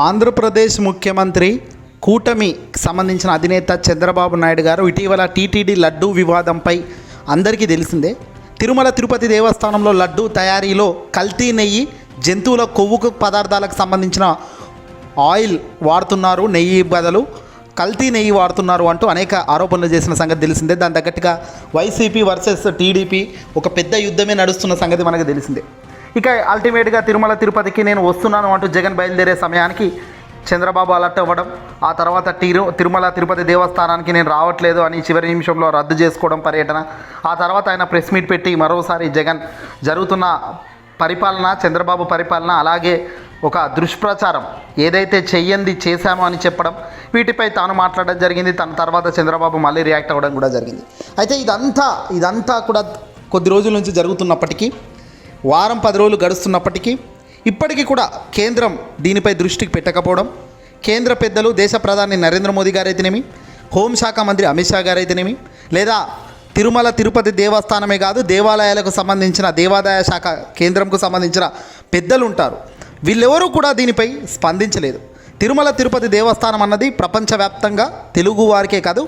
ఆంధ్రప్రదేశ్ ముఖ్యమంత్రి కూటమికి సంబంధించిన అధినేత చంద్రబాబు నాయుడు గారు ఇటీవల టీటీడీ లడ్డు వివాదంపై అందరికీ తెలిసిందే. తిరుమల తిరుపతి దేవస్థానంలో లడ్డు తయారీలో కల్తీ నెయ్యి జంతువుల కొవ్వుకు పదార్థాలకు సంబంధించిన ఆయిల్ వాడుతున్నారు నెయ్యి బదులు. కల్తీ నెయ్యి వాడుతున్నారు అంటూ అనేక ఆరోపణలు చేసిన సంగతి తెలిసిందే. దాని తగ్గట్టుగా వైసీపీ వర్సెస్ టీడీపీ ఒక పెద్ద యుద్ధమే నడుస్తున్న సంగతి మనకు తెలిసిందే. ఇక అల్టిమేట్గా తిరుమల తిరుపతికి నేను వస్తున్నాను అంటూ జగన్ బయలుదేరే సమయానికి చంద్రబాబు అలర్ట్ అవ్వడం ఆ తర్వాత తిరు తిరుమల తిరుపతి దేవస్థానానికి నేను రావట్లేదు అని చివరి నిమిషంలో రద్దు చేసుకోవడం పర్యటన ఆ తర్వాత ఆయన ప్రెస్ మీట్ పెట్టి మరోసారి జగన్ జరుగుతున్న పరిపాలన చంద్రబాబు పరిపాలన అలాగే ఒక దుష్ప్రచారం ఏదైతే చెయ్యంది చేశామో అని చెప్పడం వీటిపై తాను మాట్లాడడం జరిగింది తన తర్వాత చంద్రబాబు మళ్ళీ రియాక్ట్ అవ్వడం కూడా జరిగింది. అయితే ఇదంతా ఇదంతా కూడా కొద్ది రోజుల నుంచి జరుగుతున్నప్పటికీ వారం పది రోజులు గడుస్తున్నప్పటికీ ఇప్పటికీ కూడా కేంద్రం దీనిపై దృష్టికి పెట్టకపోవడం కేంద్ర పెద్దలు దేశ ప్రధాని నరేంద్ర మోదీ గారైతేనేమి హోంశాఖ మంత్రి అమిత్ షా గారైతేనేమి లేదా తిరుమల తిరుపతి దేవస్థానమే కాదు దేవాలయాలకు సంబంధించిన దేవాదాయ శాఖ కేంద్రంకు సంబంధించిన పెద్దలు ఉంటారు. వీళ్ళెవరూ కూడా దీనిపై స్పందించలేదు. తిరుమల తిరుపతి దేవస్థానం అన్నది ప్రపంచవ్యాప్తంగా తెలుగు వారికే కాదు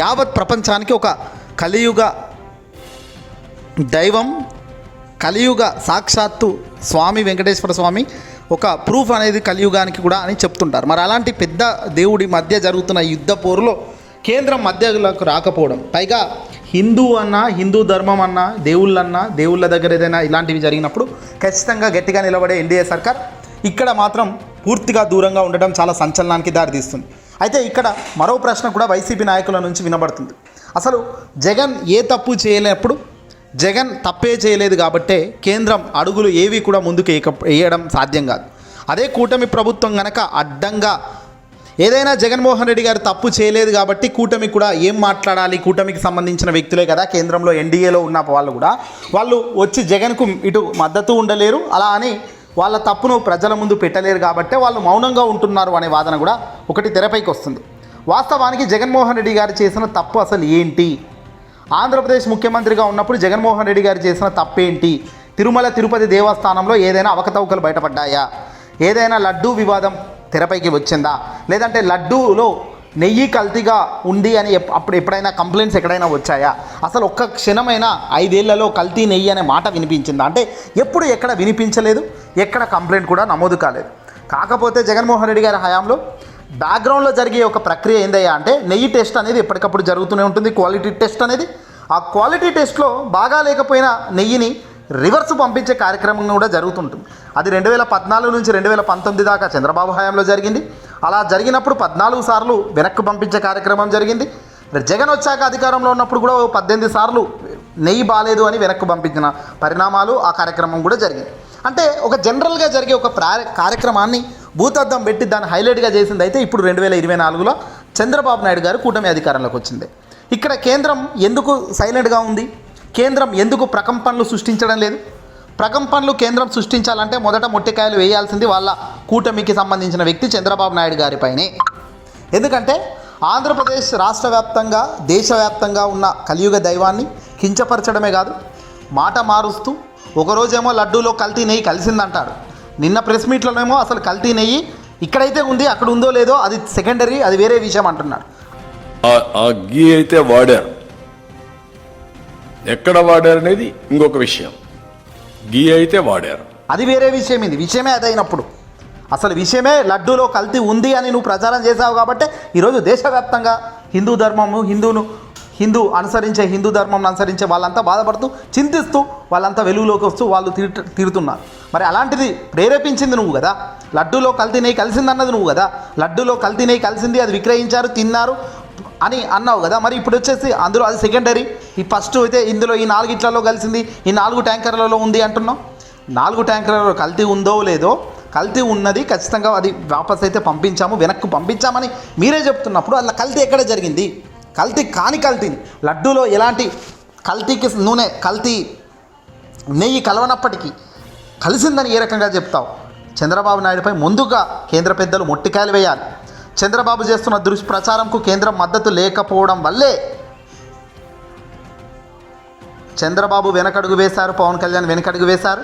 యావత్ ప్రపంచానికి ఒక కలియుగ దైవం కలియుగ సాక్షాత్తు స్వామి వెంకటేశ్వర స్వామి ఒక ప్రూఫ్ అనేది కలియుగానికి కూడా అని చెప్తుంటారు. మరి అలాంటి పెద్ద దేవుడి మధ్య జరుగుతున్న యుద్ధ పోరులో కేంద్రం మధ్యలోకి రాకపోవడం పైగా హిందూ అన్నా హిందూ ధర్మం అన్నా దేవుళ్ళన్నా దేవుళ్ళ దగ్గర ఏదైనా ఇలాంటివి జరిగినప్పుడు ఖచ్చితంగా గట్టిగా నిలబడే ఎన్డీఏ సర్కార్ ఇక్కడ మాత్రం పూర్తిగా దూరంగా ఉండడం చాలా సంచలనానికి దారితీస్తుంది. అయితే ఇక్కడ మరో ప్రశ్న కూడా వైసీపీ నాయకుల నుంచి వినబడుతుంది. అసలు జగన్ ఏ తప్పు చేయలేనప్పుడు జగన్ తప్పే చేయలేదు కాబట్టే కేంద్రం అడుగులు ఏవి కూడా ముందుకు వేయక వేయడం సాధ్యం కాదు. అదే కూటమి ప్రభుత్వం గనక అడ్డంగా ఏదైనా జగన్మోహన్ రెడ్డి గారు తప్పు చేయలేదు కాబట్టి కూటమి కూడా ఏం మాట్లాడాలి? కూటమికి సంబంధించిన వ్యక్తులే కదా కేంద్రంలో ఎన్డీఏలో ఉన్న వాళ్ళు కూడా. వాళ్ళు వచ్చి జగన్కు ఇటు మద్దతు ఉండలేరు. అలా అని వాళ్ళ తప్పును ప్రజల ముందు పెట్టలేరు కాబట్టే వాళ్ళు మౌనంగా ఉంటున్నారు అనే వాదన కూడా ఒకటి తెరపైకి వస్తుంది. వాస్తవానికి జగన్మోహన్ రెడ్డి గారు చేసిన తప్పు అసలు ఏంటి? ఆంధ్రప్రదేశ్ ముఖ్యమంత్రిగా ఉన్నప్పుడు జగన్మోహన్ రెడ్డి గారు చేసిన తప్పేంటి? తిరుమల తిరుపతి దేవస్థానంలో ఏదైనా అవకతవకలు బయటపడ్డాయా? ఏదైనా లడ్డూ వివాదం తెరపైకి వచ్చిందా? లేదంటే లడ్డూలో నెయ్యి కల్తీగా ఉంది అని అప్పుడు ఎప్పుడైనా కంప్లైంట్స్ ఎక్కడైనా వచ్చాయా? అసలు ఒక్క క్షణమైనా ఐదేళ్ళలో కల్తీ నెయ్యి అనే మాట వినిపించిందా? అంటే ఎప్పుడు ఎక్కడ వినిపించలేదు ఎక్కడ కంప్లైంట్ కూడా నమోదు కాలేదు. కాకపోతే జగన్మోహన్ రెడ్డి గారి హయాంలో బ్యాక్గ్రౌండ్లో జరిగే ఒక ప్రక్రియ ఏందయ్యా అంటే నెయ్యి టెస్ట్ అనేది ఎప్పటికప్పుడు జరుగుతూనే ఉంటుంది. క్వాలిటీ టెస్ట్ అనేది. ఆ క్వాలిటీ టెస్ట్లో బాగా లేకపోయినా నెయ్యిని రివర్స్ పంపించే కార్యక్రమం కూడా జరుగుతుంటుంది. అది రెండు వేల పద్నాలుగు నుంచి రెండు వేల పంతొమ్మిది దాకా చంద్రబాబు హయాంలో జరిగింది. అలా జరిగినప్పుడు పద్నాలుగు సార్లు వెనక్కి పంపించే కార్యక్రమం జరిగింది. జగన్ వచ్చాక అధికారంలో ఉన్నప్పుడు కూడా పద్దెనిమిది సార్లు నెయ్యి బాగాలేదు అని వెనక్కి పంపించిన పరిణామాలు ఆ కార్యక్రమం కూడా జరిగింది. అంటే ఒక జనరల్గా జరిగే ఒక ప్రా కార్యక్రమాన్ని భూతద్దం పెట్టి దాన్ని హైలైట్గా చేసింది అయితే ఇప్పుడు రెండు వేల ఇరవై నాలుగులో చంద్రబాబు నాయుడు గారు కూటమి అధికారంలోకి వచ్చింది. ఇక్కడ కేంద్రం ఎందుకు సైలెంట్గా ఉంది? కేంద్రం ఎందుకు ప్రకంపనలు సృష్టించడం లేదు? ప్రకంపనలు కేంద్రం సృష్టించాలంటే మొదట మొట్టికాయలు వేయాల్సింది వాళ్ళ కూటమికి సంబంధించిన వ్యక్తి చంద్రబాబు నాయుడు గారిపైనే ఎందుకంటే ఆంధ్రప్రదేశ్ రాష్ట్ర వ్యాప్తంగా దేశవ్యాప్తంగా ఉన్న కలియుగ దైవాన్ని కించపరచడమే కాదు మాట మారుస్తూ ఒకరోజేమో లడ్డూలో కల్తీ నెయ్యి కలిసిందంటాడు నిన్న ప్రెస్ మీట్లోనేమో అసలు కల్తీ నెయ్యి ఇక్కడైతే ఉంది అక్కడ ఉందో లేదో అది సెకండరీ అది వేరే విషయం అంటున్నాడు. ఆ- గీ అయితే వాడారు ఎక్కడ వాడారు అనేది ఇంకొక విషయం. గీ అయితే వాడారు అది వేరే విషయం ఇది విషయమే అదైనప్పుడు. అసలు విషయమే లడ్డూలో కల్తీ ఉంది అని నువ్వు ప్రచారం చేశావు కాబట్టి ఈరోజు దేశవ్యాప్తంగా హిందూ ధర్మము హిందూను హిందూ అనుసరించే హిందూ ధర్మం అనుసరించే వాళ్ళంతా బాధపడుతూ చింతిస్తూ వాళ్ళంతా వెలుగులోకి వస్తూ వాళ్ళు తీరు తీరుతున్నారు మరి అలాంటిది ప్రేరేపించింది నువ్వు కదా. లడ్డూలో కల్తీ నెయ్యి కలిసిందన్నది నువ్వు కదా. లడ్డూలో కల్తీ నెయ్యి కలిసింది అది విక్రయించారు తిన్నారు అని అన్నావు కదా. మరి ఇప్పుడు వచ్చేసి అందులో అది సెకండరీ ఈ ఫస్ట్ అయితే ఇందులో ఈ నాలుగిట్లలో కలిసింది ఈ నాలుగు ట్యాంకర్లలో ఉంది అంటున్నావు. నాలుగు ట్యాంకర్లలో కల్తీ ఉందో లేదో కల్తీ ఉన్నది ఖచ్చితంగా అది వాపస్ అయితే పంపించాము వెనక్కు పంపించామని మీరే చెప్తున్నప్పుడు అలా కల్తీ ఎక్కడ జరిగింది? కల్తీ కాని కల్తీ. లడ్డూలో ఎలాంటి కల్తీకి నూనె కల్తీ నెయ్యి కలవనప్పటికీ కలిసిందని ఏ రకంగా చెప్తావు? చంద్రబాబు నాయుడుపై ముందుగా కేంద్ర పెద్దలు మొట్టికాయలు వేయాలి. చంద్రబాబు చేస్తున్న దుష్ప్రచారంకు కేంద్రం మద్దతు లేకపోవడం వల్లే చంద్రబాబు వెనకడుగు వేశారు పవన్ కళ్యాణ్ వెనకడుగు వేశారు.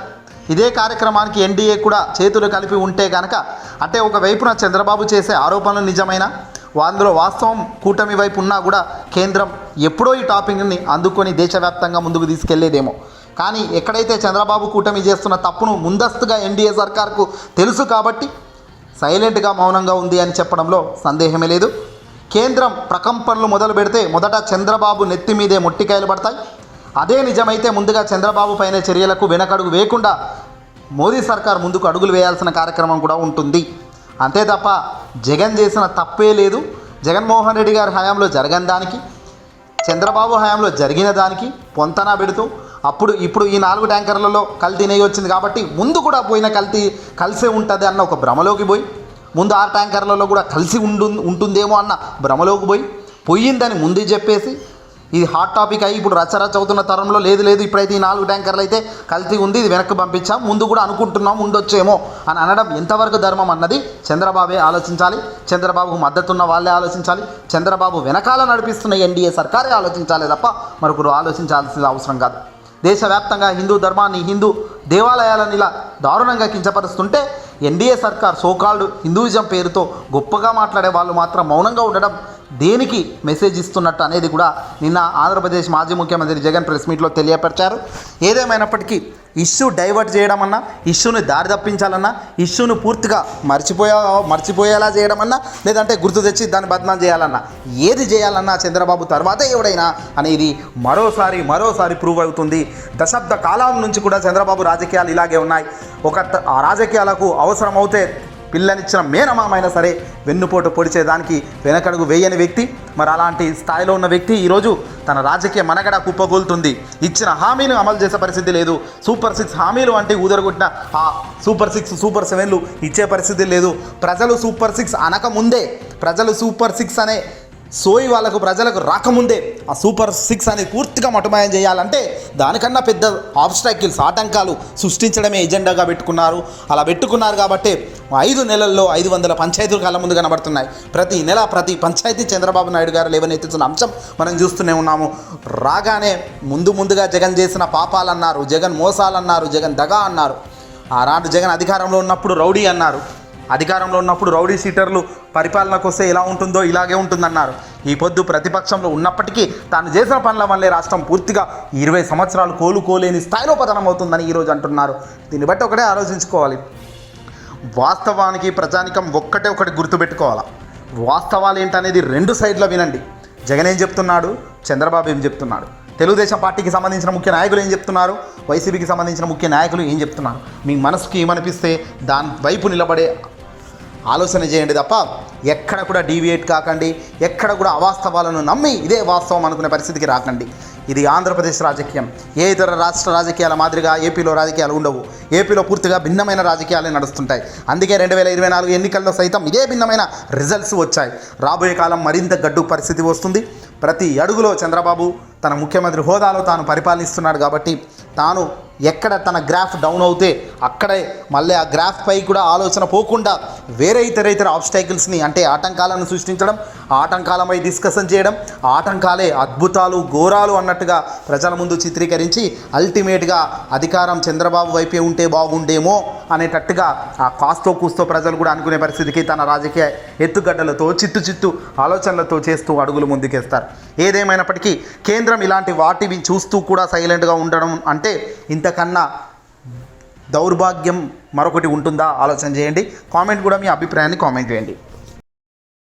ఇదే కార్యక్రమానికి ఎన్డీఏ కూడా చేతులు కలిపి ఉంటే కనుక అంటే ఒక వైపున చంద్రబాబు చేసే ఆరోపణలు నిజమైన అందులో వాస్తవం కూటమి వైపు ఉన్నా కూడా కేంద్రం ఎప్పుడో ఈ టాపిక్ని అందుకొని దేశవ్యాప్తంగా ముందుకు తీసుకెళ్ళేదేమో. కానీ ఎక్కడైతే చంద్రబాబు కూటమి చేస్తున్న తప్పును ముందస్తుగా ఎన్డీఏ సర్కార్కు తెలుసు కాబట్టి సైలెంట్గా మౌనంగా ఉంది అని చెప్పడంలో సందేహమే లేదు. కేంద్రం ప్రకంపనలు మొదలు పెడితే మొదట చంద్రబాబు నెత్తి మీదే మొట్టికాయలు పడతాయి. అదే నిజమైతే ముందుగా చంద్రబాబు పైన చర్యలకు వెనకడుగు వేయకుండా మోదీ సర్కార్ ముందుకు అడుగులు వేయాల్సిన కార్యక్రమం కూడా ఉంటుంది. అంతే తప్ప జగన్ చేసిన తప్పే లేదు. జగన్మోహన్ రెడ్డి గారి హయాంలో జరగని దానికి చంద్రబాబు హయాంలో జరిగిన దానికి పొంతనా పెడుతూ అప్పుడు ఇప్పుడు ఈ నాలుగు ట్యాంకర్లలో కల్తీ నెయ్యి వచ్చింది కాబట్టి ముందు కూడా పోయిన కల్తీ కలిసే ఉంటుంది అన్న ఒక భ్రమలోకి పోయి ముందు ఆరు ట్యాంకర్లలో కూడా కలిసి ఉండు ఉంటుందేమో అన్న భ్రమలోకి పోయి పోయిందని ముందే చెప్పేసి ఇది హాట్ టాపిక్ అయ్యి ఇప్పుడు రచ్చరచ్చ అవుతున్న తరంలో లేదు లేదు ఇప్పుడైతే ఈ నాలుగు ట్యాంకర్లు అయితే కల్తీ ఉంది ఇది వెనక్కి పంపించాం. ముందు కూడా అనుకుంటున్నాం ఉండొచ్చేమో అని అనడం ఎంతవరకు ధర్మం అన్నది చంద్రబాబే ఆలోచించాలి. చంద్రబాబుకు మద్దతున్న వాళ్ళే ఆలోచించాలి. చంద్రబాబు వెనకాల నడిపిస్తున్న ఎన్డీఏ సర్కారే ఆలోచించాలి తప్ప మరొకరు ఆలోచించాల్సిన అవసరం కాదు. దేశవ్యాప్తంగా హిందూ ధర్మాన్ని హిందూ దేవాలయాలను ఇలా దారుణంగా కించపరుస్తుంటే ఎన్డీఏ సర్కార్ సోకాల్డ్ హిందూయిజం పేరుతో గొప్పగా మాట్లాడే వాళ్ళు మాత్రం మౌనంగా ఉండడం దేనికి మెసేజ్ ఇస్తున్నట్టు అనేది కూడా నిన్న ఆంధ్రప్రదేశ్ మాజీ ముఖ్యమంత్రి జగన్ ప్రెస్ మీట్లో తెలియపరిచారు. ఏదేమైనప్పటికీ ఇష్యూ డైవర్ట్ చేయడం అన్నా ఇష్యూని దారి తప్పించాలన్నా ఇష్యూను పూర్తిగా మర్చిపోయా మర్చిపోయేలా చేయడం అన్నా లేదంటే గుర్తు తెచ్చి దాన్ని బద్నాం చేయాలన్నా ఏది చేయాలన్నా చంద్రబాబు తర్వాతే ఎవడైనా అనేది మరోసారి మరోసారి ప్రూవ్ అవుతుంది. దశాబ్ద కాలం నుంచి కూడా చంద్రబాబు రాజకీయాలు ఇలాగే ఉన్నాయి. ఒక ఆ రాజకీయాలకు అవసరమవుతే పిల్లనిచ్చిన మేనమామైనా సరే వెన్నుపోటు పొడిచేదానికి వెనకడుగు వేయని వ్యక్తి మరి అలాంటి స్థాయిలో ఉన్న వ్యక్తి ఈరోజు తన రాజకీయ మనగడ కుప్పగోలుతుంది. ఇచ్చిన హామీని అమలు చేసే పరిస్థితి లేదు. సూపర్ సిక్స్ హామీలు అంటే ఊదరగొట్టిన ఆ సూపర్ సిక్స్ సూపర్ సెవెన్లు ఇచ్చే పరిస్థితి లేదు. ప్రజలు సూపర్ సిక్స్ అనక ముందే ప్రజలు సూపర్ సిక్స్ అనే సోయి వాళ్ళకు ప్రజలకు రాకముందే ఆ సూపర్ సిక్స్ అనేది పూర్తిగా మటుమాయం చేయాలంటే దానికన్నా పెద్ద ఆబ్స్టాకిల్స్ ఆటంకాలు సృష్టించడమే ఎజెండాగా పెట్టుకున్నారు. అలా పెట్టుకున్నారు కాబట్టి ఐదు నెలల్లో ఐదు వందల పంచాయతీలు కళ్ళ ముందు కనబడుతున్నాయి. ప్రతి నెల ప్రతి పంచాయతీ చంద్రబాబు నాయుడు గారు లేవనెత్తుతున్న అంశం మనం చూస్తూనే ఉన్నాము. రాగానే ముందు ముందుగా జగన్ చేసిన పాపాలన్నారు జగన్ మోసాలన్నారు జగన్ దగా అన్నారు. ఆనాడు జగన్ అధికారంలో ఉన్నప్పుడు రౌడీ అన్నారు. అధికారంలో ఉన్నప్పుడు రౌడీ సీటర్లు పరిపాలనకు వస్తే ఎలా ఉంటుందో ఇలాగే ఉంటుందన్నారు. ఈ పొద్దు ప్రతిపక్షంలో ఉన్నప్పటికీ తాను చేసిన పనుల వల్లే రాష్ట్రం పూర్తిగా ఇరవై సంవత్సరాలు కోలుకోలేని స్థాయిలో పతనం అవుతుందని ఈరోజు అంటున్నారు. దీన్ని బట్టి ఒకటే ఆలోచించుకోవాలి. వాస్తవానికి ప్రజానికం ఒక్కటే ఒకటి గుర్తుపెట్టుకోవాలా. వాస్తవాలు ఏంటనేది రెండు సైడ్ల వినండి. జగన్ ఏం చెప్తున్నాడు? చంద్రబాబు ఏం చెప్తున్నాడు? తెలుగుదేశం పార్టీకి సంబంధించిన ముఖ్య నాయకులు ఏం చెప్తున్నారు? వైసీపీకి సంబంధించిన ముఖ్య నాయకులు ఏం చెప్తున్నారు? మీ మనసుకి ఏమనిపిస్తే దాని వైపు నిలబడే ఆలోచన చేయండి తప్ప ఎక్కడ కూడా డీవియేట్ కాకండి. ఎక్కడ కూడా అవాస్తవాలను నమ్మి ఇదే వాస్తవం అనుకునే పరిస్థితికి రాకండి. ఇది ఆంధ్రప్రదేశ్ రాజకీయం. ఏ ఇతర రాష్ట్ర రాజకీయాల మాదిరిగా ఏపీలో రాజకీయాలు ఉండవు. ఏపీలో పూర్తిగా భిన్నమైన రాజకీయాలే నడుస్తుంటాయి. అందుకే రెండు వేల ఇరవై నాలుగు ఎన్నికల్లో సైతం ఇదే భిన్నమైన రిజల్ట్స్ వచ్చాయి. రాబోయే కాలం మరింత గడ్డు పరిస్థితి వస్తుంది. ప్రతి అడుగులో చంద్రబాబు తన ముఖ్యమంత్రి హోదాలో తాను పరిపాలిస్తున్నాడు కాబట్టి తాను ఎక్కడ తన గ్రాఫ్ డౌన్ అవుతే అక్కడే మళ్ళీ ఆ గ్రాఫ్ పై కూడా ఆలోచన పోకుండా వేరే ఇతర ఇతర ఆబ్స్టైకిల్స్ని అంటే ఆటంకాలను సృష్టించడం ఆ ఆటంకాలపై డిస్కషన్ చేయడం ఆటంకాలే అద్భుతాలు ఘోరాలు అన్నట్టుగా ప్రజల ముందు చిత్రీకరించి అల్టిమేట్గా అధికారం చంద్రబాబు వైపే ఉంటే బాగుండేమో అనేటట్టుగా ఆ కాస్తో కూస్తో ప్రజలు కూడా అనుకునే పరిస్థితికి తన రాజకీయ ఎత్తుగడ్డలతో చిత్తు చిత్తు ఆలోచనలతో చేస్తూ అడుగులు ముందుకేస్తారు. ఏదేమైనప్పటికీ కేంద్రం ఇలాంటి వాటిని చూస్తూ కూడా సైలెంట్గా ఉండడం అంటే ఇంత ఇంతకన్నా దౌర్భాగ్యం మరొకటి ఉంటుందా? ఆలోచన చేయండి. కామెంట్ కూడా మీ అభిప్రాయాన్ని కామెంట్ చేయండి.